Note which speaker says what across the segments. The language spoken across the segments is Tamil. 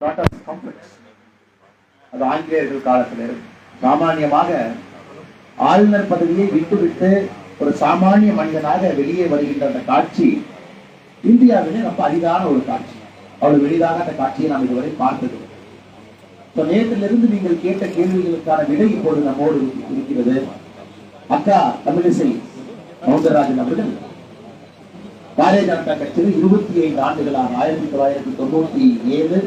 Speaker 1: டாட்டாஸ் காம்ப்ளெக்ஸ் அது ஆங்கிலேயர்கள் காலத்தில் சாமானியமாக ஆளுநர் பதவியை விட்டுவிட்டு ஒரு சாமானிய மனிதனாக வெளியே வருகின்ற அந்த காட்சி இந்தியாவிலே ரொம்ப அரிதான ஒரு காட்சி. அவ்வளவு எளிதாக அந்த காட்சியை நாம் இதுவரை பார்த்தது. So, நேற்றிலிருந்து நீங்கள் கேட்ட கேள்விகளுக்கான விடை இப்போது நம்மோடு இருக்கிறது. அக்கா தமிழிசை சவுந்தரராஜன் அவர்கள் பாரதிய ஜனதா கட்சியில் இருபத்தி ஐந்து ஆண்டுகளாக ஆயிரத்தி தொள்ளாயிரத்தி தொண்ணூத்தி ஏழு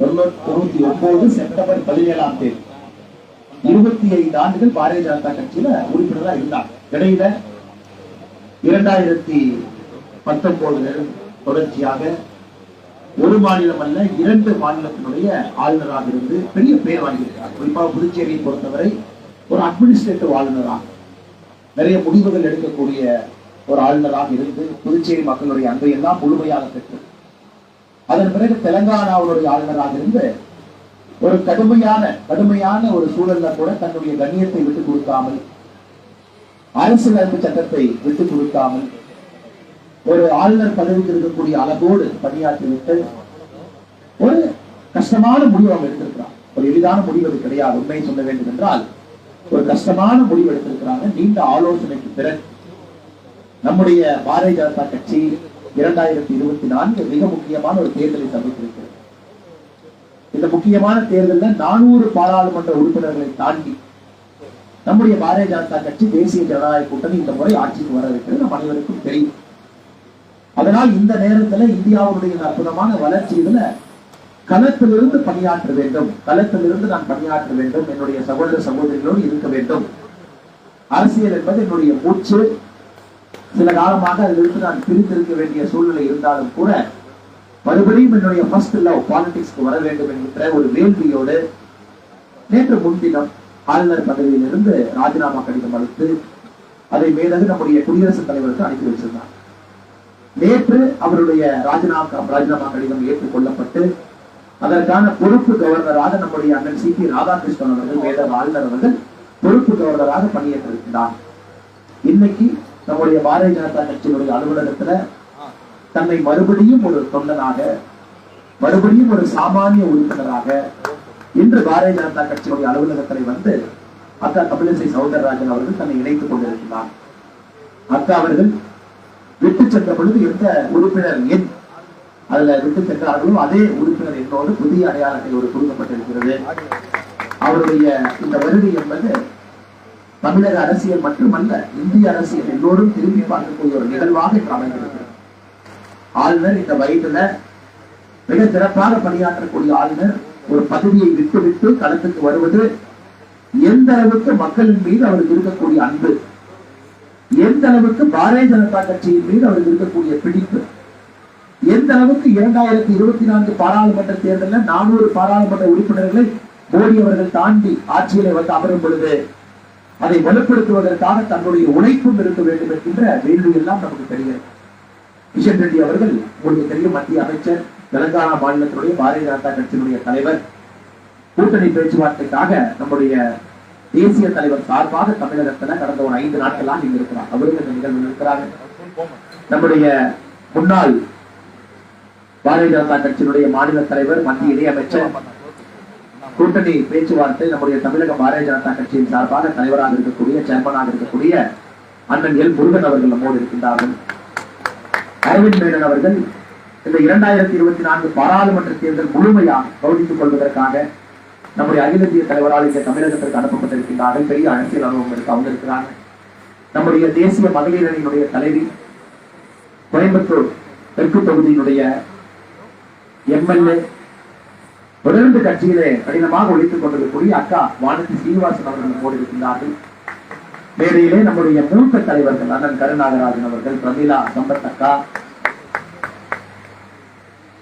Speaker 1: தொண்ணூத்தி தொண்ணூத்தி ஒன்பது செப்டம்பர் பதினேழாம் தேதி. இருபத்தி ஐந்து ஆண்டுகள் பாரதிய ஜனதா கட்சியில உறுப்பினரா இருந்தாங்க இடையில இரண்டாயிரத்தி பத்தொன்பது தொடர்ச்சியாக ஒரு மாநிலம் அல்ல இரண்டு மாநிலத்தினுடைய ஆளுநராக இருந்து பெரிய பெயர் வாங்கியிருக்கிறார். குறிப்பாக புதுச்சேரியை பொறுத்தவரை ஒரு அட்மினிஸ்ட்ரேட்டிவ் ஆளுநராக நிறைய முடிவுகள் எடுக்கக்கூடிய ஒரு ஆளுநராக இருந்து புதுச்சேரி மக்களுடைய அன்பையெல்லாம் முழுமையாக பெற்று அதன் பிறகு தெலங்கானாவுடைய ஆளுநராக இருந்து ஒரு கடுமையான கடுமையான ஒரு சூழல்ல கூட தன்னுடைய கண்ணியத்தை விட்டுக் கொடுக்காமல் அரசியலமைப்பு சட்டத்தை விட்டுக் கொடுக்காமல் ஒரு ஆளுநர் பதவிக்கு இருக்கக்கூடிய அளவோடு பணியாற்றிவிட்டு ஒரு கஷ்டமான முடிவு அவங்க எடுத்திருக்கிறார் ஒரு எளிதான முடிவு அது கிடையாது. உண்மையை சொல்ல வேண்டும் என்றால் ஒரு கஷ்டமான முடிவு எடுத்திருக்கிறாங்க. நீண்ட ஆலோசனைக்கு பிறகு நம்முடைய பாரதிய ஜனதா கட்சி இரண்டாயிரத்தி இருபத்தி நான்கு மிக முக்கியமான ஒரு தேர்தலை சந்தித்திருக்கிறது. இந்த முக்கியமான தேர்தலில் நானூறு பாராளுமன்ற உறுப்பினர்களை தாண்டி நம்முடைய பாரதிய ஜனதா கட்சி தேசிய ஜனநாயக கூட்டணி இந்த முறை ஆட்சிக்கு வர இருக்கிறது. நம் அனைவருக்கும் தெரியும். அதனால் இந்த நேரத்துல இந்தியாவுடைய அற்புதமான வளர்ச்சி இதுல களத்திலிருந்து பணியாற்ற வேண்டும். களத்திலிருந்து நான் பணியாற்ற வேண்டும். என்னுடைய சகோதர சகோதரிகளோடு இருக்க வேண்டும். அரசியல் என்பது என்னுடைய மூச்சு. சில காலமாக அதிலிருந்து நான் பிரித்திருக்க வேண்டிய சூழ்நிலை இருந்தாலும் கூட மறுபடியும் என்னுடைய ஃபர்ஸ்ட் லவ் பாலிடிக்ஸ்க்கு வர வேண்டும் என்கின்ற ஒரு வேள்வியோடு நேற்று முன்தினம் ஆளுநர் பதவியிலிருந்து ராஜினாமா கடிதம் அளித்து அதை மேலது நம்முடைய குடியரசுத் தலைவருக்கு அனுப்பி வச்சிருந்தார் நேற்று அவருடைய ராஜினாமா ராஜினாமா கடிதம் ஏற்றுக்கொள்ளப்பட்டு அதற்கான பொறுப்பு கவர்னராக நம்முடைய அண்ணன் சி பி ராதாகிருஷ்ணன் அவர்கள் வேத ஆளுநர் அவர்கள் பொறுப்பு கவர்னராக பணியேற்றிருக்கிறார். இன்னைக்கு நம்முடைய பாரதிய ஜனதா கட்சியினுடைய அலுவலகத்துல தன்னை மறுபடியும் ஒரு தொண்டனாக மறுபடியும் ஒரு சாமானிய உறுப்பினராக இன்று பாரதிய ஜனதா கட்சியினுடைய அலுவலகத்தை வந்து அக்கா தமிழிசை சௌந்தரராஜன் அவர்கள் தன்னை இணைத்துக் கொண்டிருக்கிறார். அக்கா அவர்கள் விட்டு சென்ற பொழுது எந்த உறுப்பினர் எண் அதுல விட்டு சென்றார்களோ அதே உறுப்பினர் என்னோடு புதிய அடையாளத்தை ஒரு கொடுக்கப்பட்டிருக்கிறது அவருடைய இந்த வருகை என்பது தமிழக அரசியல் மட்டுமல்ல இந்திய அரசியல் எல்லோரும் திரும்பி பார்க்கக்கூடிய ஒரு நிகழ்வாக இன்று அமைந்திருக்கிறது. ஆளுநர் இந்த வயதுல மிக சிறப்பாக பணியாற்றக்கூடிய ஆளுநர் ஒரு பதவியை விட்டு விட்டு களத்துக்கு வருவது எந்த அளவுக்கு மக்களின் மீது அவருக்கு இருக்கக்கூடிய அன்பு எந்த அளவுக்கு பாரதிய ஜனதா கட்சியின் மீது அவருக்கு இருக்கக்கூடிய பிடிப்பு எந்த அளவுக்கு இரண்டாயிரத்தி இருபத்தி நான்கு பாராளுமன்ற தேர்தலில் நானூறு பாராளுமன்ற உறுப்பினர்களை மோடி அவர்கள் தாண்டி ஆட்சியிலே வந்து அமரும் பொழுது அதை வலுப்படுத்துவதற்காக தன்னுடைய உழைப்பும் இருக்க வேண்டும் என்கின்ற வேள்வி எல்லாம் நமக்கு தெரிகிறது கிஷன் ரெட்டி அவர்கள் உங்களுக்கு தெரியும் மத்திய அமைச்சர் தெலங்கானா மாநிலத்தினுடைய பாரதிய ஜனதா கட்சியினுடைய தலைவர். கூட்டணி பேச்சுவார்த்தைக்காக நம்முடைய தேசிய தலைவர் சார்பாக தமிழகத்துல கடந்த ஒரு ஐந்து நாட்களாக இங்க இருக்கிறார். அவரும் இந்த நிகழ்வில் இருக்கிறாங்க நம்முடைய முன்னாள் பாரதிய ஜனதா கட்சியினுடைய மாநில தலைவர் மத்திய இணையமைச்சர் கூட்டணி பேச்சுவார்த்தை நம்முடைய தமிழக பாரதிய ஜனதா கட்சியின் சார்பாக தலைவராக இருக்கக்கூடிய சேர்மனாக இருக்கக்கூடிய அண்ணன் எல் முருகன் அவர்கள் நம்மோடு இருக்கின்றார்கள். அரவிந்த் மேனன் அவர்கள் இந்த இரண்டாயிரத்தி இருபத்தி நான்கு பாராளுமன்ற தேர்தல் முழுமையாக கவனித்துக் கொள்வதற்காக நம்முடைய அகில இந்திய தலைவரால் இந்த தமிழகத்திற்கு அனுப்பப்பட்டிருக்கின்றார்கள். பெரிய அரசியல் அனுபவம் இருக்கு அவங்க இருக்கிறாங்க. நம்முடைய தேசிய மகளிர் அணியினுடைய தலைவி கோயம்புத்தூர் தெற்கு தொகுதியினுடைய எம்எல்ஏ தொடர்ந்து கட்சியிலே கடினமாக ஒழித்துக் கொண்டிருக்கக்கூடிய அக்கா வானதி சீனிவாசன் அவர்கள் போட்டிருக்கிறார்கள் மேடையிலே நம்முடைய மூத்த தலைவர்கள் அண்ணன் கருநாகராஜன் அவர்கள் பிரமிளா சம்பத் அக்கா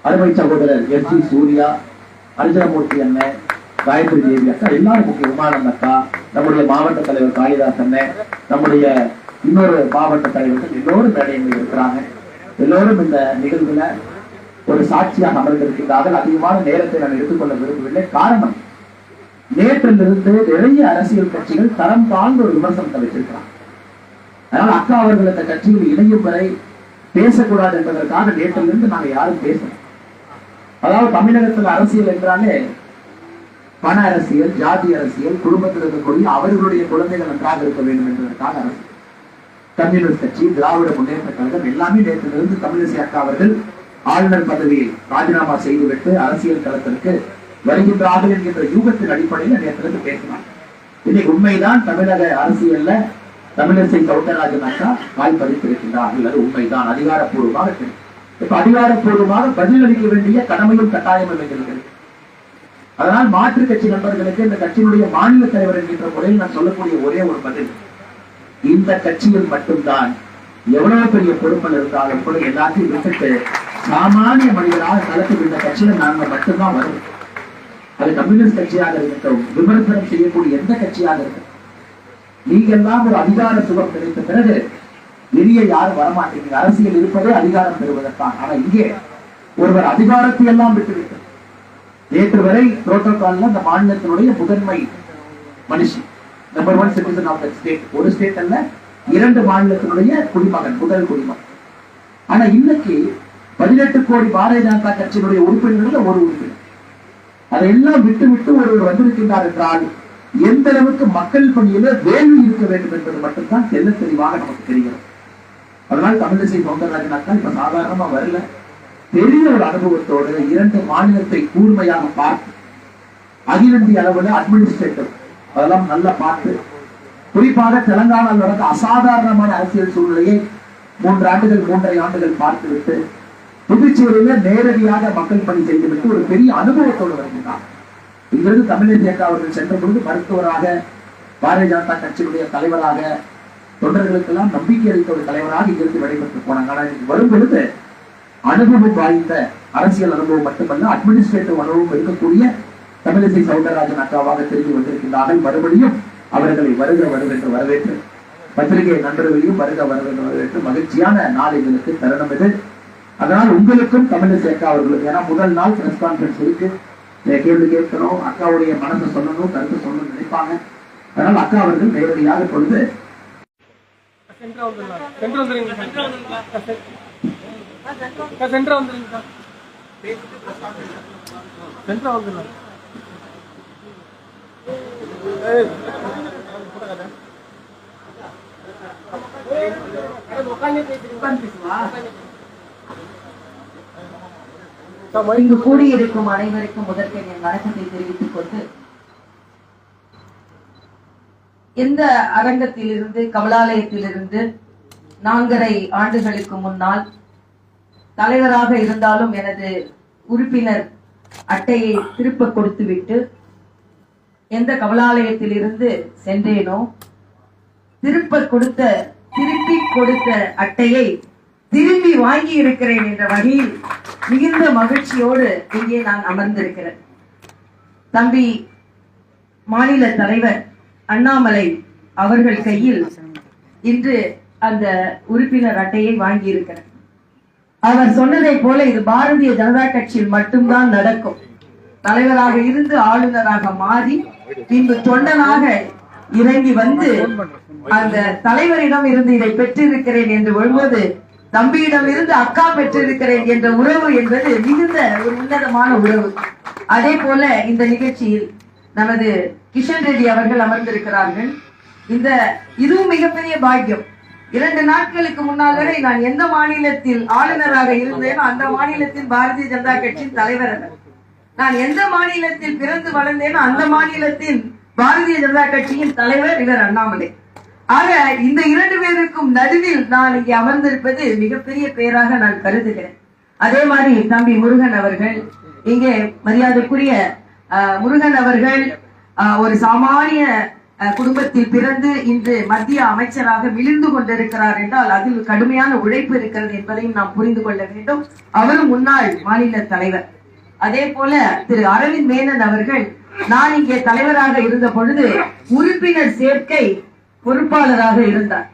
Speaker 1: அருமை சகோதரர் எஸ் ஜி சூர்யா அர்ஜுனமூர்த்தி அண்ணன் காயத்ரி தேவி அக்கா எல்லாரும் முக்கிய விமானம் அக்கா நம்முடைய மாவட்ட தலைவர் காளிதாஸ் அண்ணன் நம்முடைய இன்னொரு மாவட்ட தலைவர்கள் எல்லோரும் மேடையில் இருக்கிறாங்க. எல்லோரும் இந்த நிகழ்வுல ஒரு சாட்சியாக அமர்ந்திருக்கின்றார்கள். அதிகமான நேரத்தை நான் எடுத்துக்கொள்ள விரும்பவில்லை. காரணம் நேற்றிலிருந்து நிறைய அரசியல் கட்சிகள் தரம் தாழ்ந்த ஒரு விமர்சனத்தை வச்சிருக்கிறாங்க அதனால் அக்கா அவர்கள் அந்த கட்சியில் இணையும் வரை பேசக்கூடாது என்பதற்காக நேற்றிலிருந்து நாங்க யாரும் பேசணும் அதாவது தமிழகத்தில் அரசியல் என்றாலே பண அரசியல் ஜாதி அரசியல் குடும்பத்தில் இருக்கக்கூடிய அவர்களுடைய குழந்தைகள் நன்றாக இருக்க வேண்டும் என்பதற்காக அரசியல். கம்யூனிஸ்ட் கட்சி திராவிட முன்னேற்ற கழகம் எல்லாமே நேற்றிலிருந்து தமிழிசை அக்கா அவர்கள் ஆளுநர் பதவியை ராஜினாமா செய்துவிட்டு அரசியல் களத்திற்கு வருகின்றார்கள் என்கின்ற யூகத்தின் அடிப்படையில் நேற்று பேசினார். இன்னைக்கு உண்மைதான் தமிழக அரசியல்ல தமிழிசை சவுந்தரராஜன் அக்கா கால் பதித்திருக்கின்றார்கள் அது உண்மைதான் அதிகாரப்பூர்வமாக தெரியும். இப்ப அதிகாரப்பூர்வமாக பதிலளிக்க வேண்டிய கடமையும் கட்டாயமும் எங்களுக்கு அதனால் மாற்று கட்சி நண்பர்களுக்கு இந்த கட்சியினுடைய மாநில தலைவர் என்கின்ற முறையில் நான் சொல்லக்கூடிய ஒரே ஒரு பதில். இந்த கட்சியில் மட்டும்தான் எவ்வளவு பெரிய பொறுப்பில் இருந்தாலும் கூட எல்லாத்தையும் விட்டுட்டு சாமானிய மனிதராக களத்தில் இந்த கட்சியில நாங்கள் மட்டும்தான் வரும் அது கம்யூனிஸ்ட் கட்சியாக இருக்கட்டும் விமர்சனம் செய்யக்கூடிய எந்த கட்சியாக இருக்கட்டும் நீங்கெல்லாம் ஒரு அதிகார சுகம் கிடைத்த பிறகு வெளியே யாரும் வரமாட்டீங்க அரசியல் இருப்பதே அதிகாரம் பெறுவதற்கான ஆனா இங்கே ஒருவர் அதிகாரத்தை எல்லாம் விட்டுவிட்டு நேற்று வரை புரோட்டோகால்ல அந்த மாநிலத்தினுடைய முதன்மை மனுஷன் number one citizen of the state ஒரு ஸ்டேட் அல்ல இரண்டு மாநிலத்தினுடைய குடிமகன் முதல் குடிமகன். ஆனா இன்னைக்கு பதினெட்டு கோடி பாரதிய ஜனதா கட்சியினுடைய உறுப்பினர்கள் ஒரு உறுப்பினர். அதையெல்லாம் விட்டு விட்டு ஒருவர் வந்திருக்கின்றார் என்றால் எந்த அளவுக்கு மக்கள் பணியில வேள்வி இருக்க வேண்டும் என்பது மட்டும்தான் தெல்ல தெளிவாக நமக்கு தெரிகிறது. அதனால் தமிழிசை சவுந்தரராஜனாக்கா இப்ப சாதாரணமா வரல. பெரிய ஒரு அனுபவத்தோடு இரண்டு மாநிலத்தை கூர்மையாக பார்த்து அகில இந்திய அளவுல அட்மினிஸ்ட்ரேட்டர் அதெல்லாம் நல்லா பார்த்து குறிப்பாக தெலங்கானாவில் நடந்த அசாதாரணமான அரசியல் சூழ்நிலையை மூன்று ஆண்டுகள் மூன்றரை ஆண்டுகள் பார்த்துவிட்டு புதுச்சேரியில நேரடியாக மக்கள் பணி செய்துவிட்டு ஒரு பெரிய அனுபவத்தோடு வருகிறார். இங்கிருந்து தமிழிசை அவர்கள் சென்ற பொழுது மருத்துவராக பாரதிய ஜனதா கட்சியினுடைய தலைவராக தொண்டர்களுக்கெல்லாம் நம்பிக்கை அளித்த ஒரு தலைவராக இங்கிருந்து விடைபெற்று போனாங்க ஆனால் வரும் பொழுது அனுபவம் வாய்ந்த அரசியல் அனுபவம் மட்டுமல்ல அட்மினிஸ்ட்ரேட்டிவ் அனுபவம் இருக்கக்கூடிய தமிழிசை சவுந்தரராஜன் அக்காவாக திரும்பி வந்திருக்கின்றார்கள். மறுபடியும் அவர்களை வருக வருவென்று வரவேற்று பத்திரிகை நண்பர்களையும் வருக வருவென்று வரவேற்று மகிழ்ச்சியான நாள் எங்களுக்கு தருணம் இது. அதனால் உங்களுக்கும் தமிழிசை அக்கா அவர்களுக்கு ஏன்னா முதல் நாள் பிரஸ் கான்ஃபரன்ஸ் இருக்கு. கேள்வி கேட்கணும். அக்காவுடைய மனசை சொல்லணும் கருத்தை சொல்லணும்னு நினைப்பாங்க. அதனால் அக்கா அவர்கள் நேரடியாக பொழுது
Speaker 2: சென்டர் வந்துடலாம் வந்துருங்க. சென்டர் வந்துருங்க. சென்டர் வந்துடலாம்
Speaker 3: இங்கு கூடியிருக்கும் அனைவருக்கும் முதற்கே என் வணக்கத்தை தெரிவித்துக் கொண்டு இந்த அரங்கத்திலிருந்து கமலாலயத்திலிருந்து நான்கரை ஆண்டுகளுக்கு முன்னால் தலைவராக இருந்தாலும் எனது உறுப்பினர் அட்டையை திருப்ப கொடுத்துவிட்டு எந்த கமலாலயத்திலிருந்து சென்றேனோ திருப்ப கொடுத்த திருப்பி கொடுத்த அட்டையை திரும்பி வாங்கி இருக்கிறேன் என்ற வகையில் மிகுந்த மகிழ்ச்சியோடு இங்கே நான் அமர்ந்திருக்கிறேன். தம்பி மாநில தலைவர் அண்ணாமலை அவர்கள் கையில் இன்று அந்த உறுப்பினர் அட்டையை வாங்கி அவர் சொன்னதை போல இது பாரதிய ஜனதா கட்சியில் மட்டும்தான் நடக்கும். தலைவராக இருந்து ஆளுநராக மாறி பின்பு தொண்டனாக இறங்கி வந்து அந்த தலைவரிடம் இருந்து இதை பெற்றிருக்கிறேன் என்று ஒழுவது தம்பியிடம் இருந்து அக்கா பெற்றிருக்கிறேன் என்ற உறவு என்பது மிகுந்த ஒரு உன்னதமான உறவு. அதே போல இந்த நிகழ்ச்சியில் நமது கிஷன் ரெட்டி அவர்கள் அமர்ந்திருக்கிறார்கள். இந்த இதுவும் மிகப்பெரிய பாக்கியம். இரண்டு நாட்களுக்கு முன்னால் வரை நான் எந்த மாநிலத்தில் ஆளுநராக இருந்தேனோ அந்த மாநிலத்தில் பாரதிய ஜனதா கட்சியின் தலைவர் நான் எந்த மாநிலத்தில் பிறந்து வளர்ந்தேனோ அந்த மாநிலத்தின் பாரதிய ஜனதா கட்சியின் தலைவர் இவர் அண்ணாமலை. ஆக இந்த இரண்டு பேருக்கும் நடுவில் நான் இங்கே அமர்ந்திருப்பது மிகப்பெரிய பேராக நான் கருதுகிறேன். அதே மாதிரி தம்பி முருகன் அவர்கள் இங்கே மரியாதைக்குரிய அஹ், முருகன் அவர்கள் ஒரு சாமானிய குடும்பத்தில் பிறந்து இன்று மத்திய அமைச்சராக விழுந்து கொண்டிருக்கிறார் என்றால் அதில் கடுமையான உழைப்பு இருக்கிறது என்பதையும் நாம் புரிந்து கொள்ள வேண்டும். அவரும் முன்னாள் மாநில தலைவர். அதே போல திரு அரவிந்த் மேனன் அவர்கள் நான் இங்கே தலைவராக இருந்த பொழுது உறுப்பினர் சேர்க்கை பொறுப்பாளராக இருந்தார்.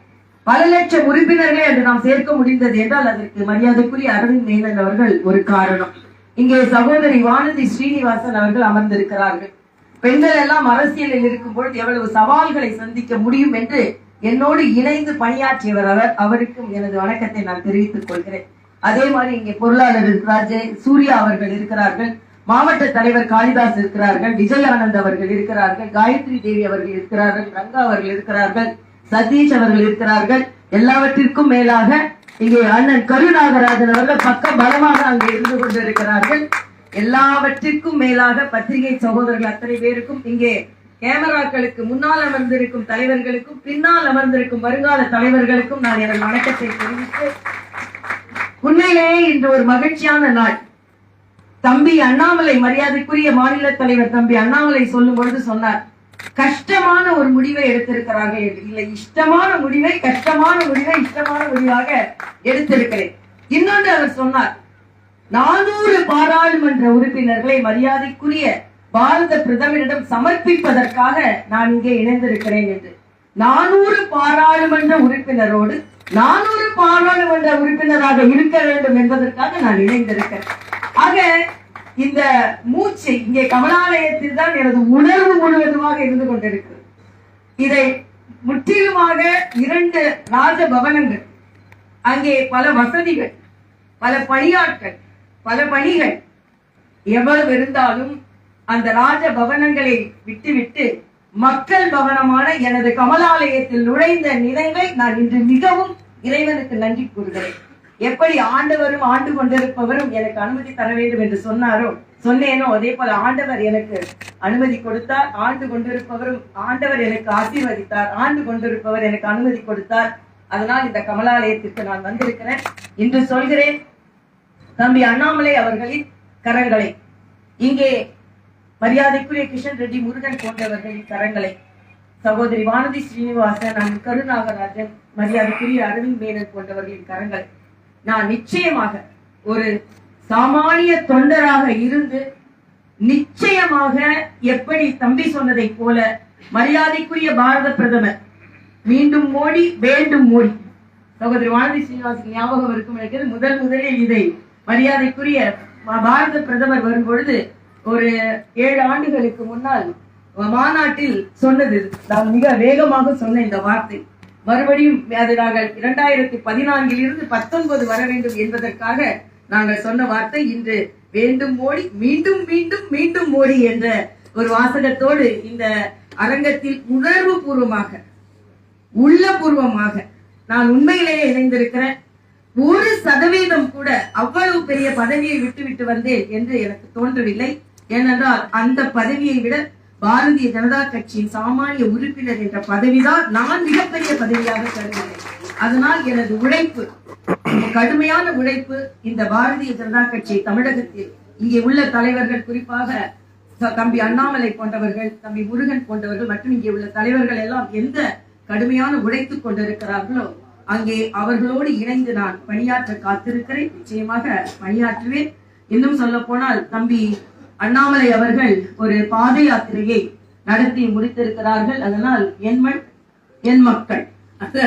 Speaker 3: பல லட்சம் உறுப்பினர்களை அன்று நாம் சேர்க்க முடிந்தது என்றால் அதற்கு மரியாதைக்குரிய அரவிந்த் மேனன் அவர்கள் ஒரு காரணம். இங்கே சகோதரி வானதி ஸ்ரீனிவாசன் அவர்கள் அமர்ந்திருக்கிறார்கள். பெண்கள் எல்லாம் அரசியலில் இருக்கும் பொழுது எவ்வளவு சவால்களை சந்திக்க முடியும் என்று என்னோடு இணைந்து பணியாற்றியவர் அவர் அவருக்கும் எனது வணக்கத்தை நான் தெரிவித்துக் கொள்கிறேன். அதே மாதிரி இங்கே பொருளாளர் இருக்கிறார் ஜெய சூர்யா அவர்கள் இருக்கிறார்கள். மாவட்ட தலைவர் காளிதாஸ் இருக்கிறார்கள் விஜய் ஆனந்த் அவர்கள் இருக்கிறார்கள் காயத்ரி தேவி அவர்கள் இருக்கிறார்கள் ரங்கா அவர்கள் இருக்கிறார்கள் சதீஷ் அவர்கள் இருக்கிறார்கள். எல்லாவற்றிற்கும் மேலாக இங்கே அண்ணன் கருநாகராஜன் அவர்கள் பக்க பலமாக அங்கே இருந்து கொண்டிருக்கிறார்கள். எல்லாவற்றிற்கும் மேலாக பத்திரிகை சகோதரர்கள் அத்தனை பேருக்கும் இங்கே கேமராக்களுக்கு முன்னால் அமர்ந்திருக்கும் தலைவர்களுக்கும் பின்னால் அமர்ந்திருக்கும் வருங்கால தலைவர்களுக்கும் நான் எனது வணக்கத்தை தெரிவித்து உண்மையிலேயே இன்று ஒரு மகிழ்ச்சியான நாள். தம்பி அண்ணாமலை மரியாதைக்குரிய மாநில தலைவர் தம்பி அண்ணாமலை சொல்லும் பொழுது சொன்னார் கஷ்டமான ஒரு முடிவை எடுத்திருக்கிறாங்க இல்லை இஷ்டமான முடிவை கஷ்டமான முடிவை இஷ்டமான முடிவாக எடுத்திருக்கிறேன். இன்னொன்று அவர் சொன்னார் நானூறு பாராளுமன்ற உறுப்பினர்களை மரியாதைக்குரிய பாரத பிரதமரிடம் சமர்ப்பிப்பதற்காக நான் இங்கே இணைந்திருக்கிறேன் என்று. நானூறு பாராளுமன்ற உறுப்பினரோடு நானூறு பாராளுமன்ற உறுப்பினராக இருக்க வேண்டும் என்பதற்காக நான் இணைந்திருக்கேன் ஆக இந்த மூச்சு இங்கே கமலாலயத்தில் தான் எனது உணர்வு முழுவதுமாக இருந்து கொண்டிருக்கிறது இதை முற்றிலுமாக இரண்டு ராஜபவனங்கள் அங்கே பல வசதிகள் பல பணியாட்கள் பல பணிகள் எவ்வளவு இருந்தாலும் அந்த ராஜ பவனங்களை விட்டுவிட்டு மக்கள் பவனமான எனது கமலாலயத்தில் நுழைந்த நினைவை நான் இன்று மிகவும் இறைவனுக்கு நன்றி கூறுகிறேன். எப்படி ஆண்டவரும் ஆண்டு கொண்டிருப்பவரும் எனக்கு அனுமதி தர வேண்டும் என்று சொன்னாரோ சொன்னேனோ அதே போல ஆண்டவர் எனக்கு அனுமதி கொடுத்தார். ஆண்டு கொண்டிருப்பவரும் ஆண்டவர் எனக்கு ஆசீர்வதித்தார். ஆண்டு கொண்டிருப்பவர் எனக்கு அனுமதி கொடுத்தார். அதனால் இந்த கமலாலயத்திற்கு நான் வந்திருக்கிறேன். இன்று சொல்கிறேன் தம்பி அண்ணாமலை அவர்களின் கரங்களை இங்கே மரியாதைக்குரிய கிஷன் ரெட்டி முருகன் போன்றவர்களின் கரங்களை சகோதரி வானதி ஸ்ரீனிவாசன் நான் கருநாகராஜன் மரியாதைக்குரிய அரவிந்த் மேனன் போன்றவர்களின் கரங்கள் நான் நிச்சயமாக ஒரு சாமானிய தொண்டராக இருந்து நிச்சயமாக எப்படி தம்பி சொன்னதை போல மரியாதைக்குரிய பாரத பிரதமர் மீண்டும் மோடி வேண்டும் மோடி. சகோதரி வானதி ஸ்ரீனிவாசன் ஞாபகம் இருக்கும் எனக்கு முதல் முதலில் இதை மரியாதைக்குரிய பாரத பிரதமர் வரும் பொழுது ஒரு ஏழு ஆண்டுகளுக்கு முன்னால் மாநாட்டில் சொன்னது நான் மிக வேகமாக சொன்ன இந்த வார்த்தை. மறுபடியும் அது நாங்கள் இரண்டாயிரத்தி பதினான்கில் இருந்து பத்தொன்பது வர வேண்டும் என்பதற்காக நாங்கள் சொன்ன வார்த்தை இன்று வேண்டும் மோடி மீண்டும் மீண்டும் மீண்டும் மோடி என்ற ஒரு வாசகத்தோடு இந்த அரங்கத்தில் உணர்வு பூர்வமாக உள்ளபூர்வமாக நான் உண்மையிலேயே இணைந்திருக்கிறேன். ஒரு சதவீதம் கூட அவ்வளவு பெரிய பதவியை விட்டுவிட்டு வந்தேன் என்று எனக்கு தோன்றவில்லை. ஏனென்றால் அந்த பதவியை விட பாரதிய ஜனதா கட்சியின் சாமானிய உறுப்பினர் என்ற பதவிதான் நான் மிகப்பெரிய பதவியாக கருதுகிறேன். அதனால் எனது உழைப்பு கடுமையான உழைப்பு இந்த பாரதிய ஜனதா கட்சி தமிழகத்தில். இங்கே உள்ள தலைவர்கள் குறிப்பாக தம்பி அண்ணாமலை போன்றவர்கள் தம்பி முருகன் போன்றவர்கள் மற்றும் இங்கே உள்ள தலைவர்கள் எல்லாம் எந்த கடுமையான உழைத்துக் கொண்டிருக்கிறார்களோ அங்கே அவர்களோடு இணைந்து நான் பணியாற்ற காத்திருக்கிறேன். நிச்சயமாக பணியாற்றுவேன். இன்னும் சொல்ல போனால் தம்பி அண்ணாமலை அவர்கள் ஒரு பாத யாத்திரையை நடத்தி முடித்திருக்கிறார்கள். அதனால் எண்மண் என் மக்கள். அந்த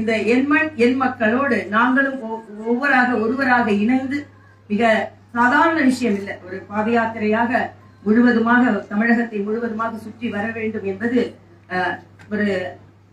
Speaker 3: இந்த எண்மண் என் மக்களோடு நாங்களும் ஒவ்வொருவராக ஒருவராக இணைந்து மிக சாதாரண விஷயம் இல்லை. ஒரு பாத யாத்திரையாக முழுவதுமாக தமிழகத்தை முழுவதுமாக சுற்றி வர வேண்டும் என்பது ஒரு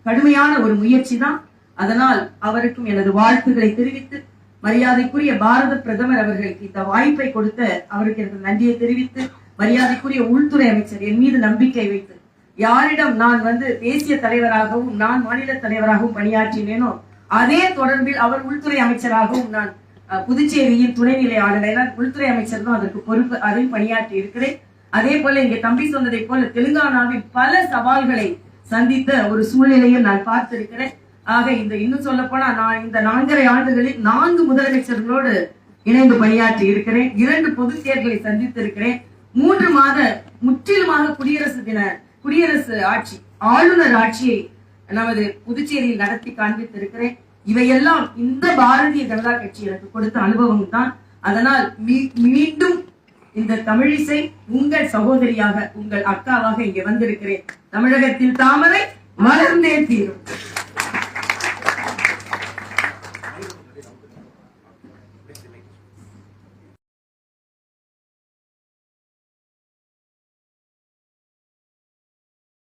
Speaker 3: கடுமையான ஒரு முயற்சி தான். அதனால் அவருக்கும் எனது வாழ்த்துக்களை தெரிவித்து மரியாதைக்குரிய பாரத பிரதமர் அவர்களுக்கு இந்த வாய்ப்பை கொடுத்த அவருக்கு எனக்கு நன்றியை தெரிவித்து மரியாதைக்குரிய உள்துறை அமைச்சர் என் மீது நம்பிக்கை வைத்து யாரிடம் நான் வந்து தேசிய தலைவராகவும் நான் மாநில தலைவராகவும் பணியாற்றினேனோ அதே தொடர்பில் அவர் உள்துறை அமைச்சராகவும் நான் அஹ், புதுச்சேரியின் துணைநிலை ஆளுநர் ஏன்னா உள்துறை அமைச்சர் தான் அதற்கு பொறுப்பு அதில் பணியாற்றி இருக்கிறேன். அதே போல இங்கே தம்பி சொன்னதை போல தெலுங்கானாவில் பல சவால்களை சந்தித்த ஒரு சூழ்நிலையும் நான் பார்த்திருக்கிறேன். ஆக இந்த இன்னும் சொல்ல போனா நான் இந்த நான்கரை ஆண்டுகளில் நான்கு முதலமைச்சர்களோடு இணைந்து பணியாற்றி இருக்கிறேன். இரண்டு பொதுத் தேர்தலை சந்தித்திருக்கிறேன். மூன்று மாத முற்றிலுமாக குடியரசு தின குடியரசு ஆட்சி ஆளுநர் ஆட்சியை நமது புதுச்சேரியில் நடத்தி காண்பித்திருக்கிறேன். இவையெல்லாம் இந்த பாரதிய ஜனதா கட்சி எனக்கு கொடுத்த அனுபவம் தான். அதனால் மீ- மீண்டும் இந்த தமிழிசை உங்கள் சகோதரியாக உங்கள் அக்காவாக இங்கே வந்திருக்கிறேன். தமிழகத்தில் தாமரை மலர்ந்தே தீரும்.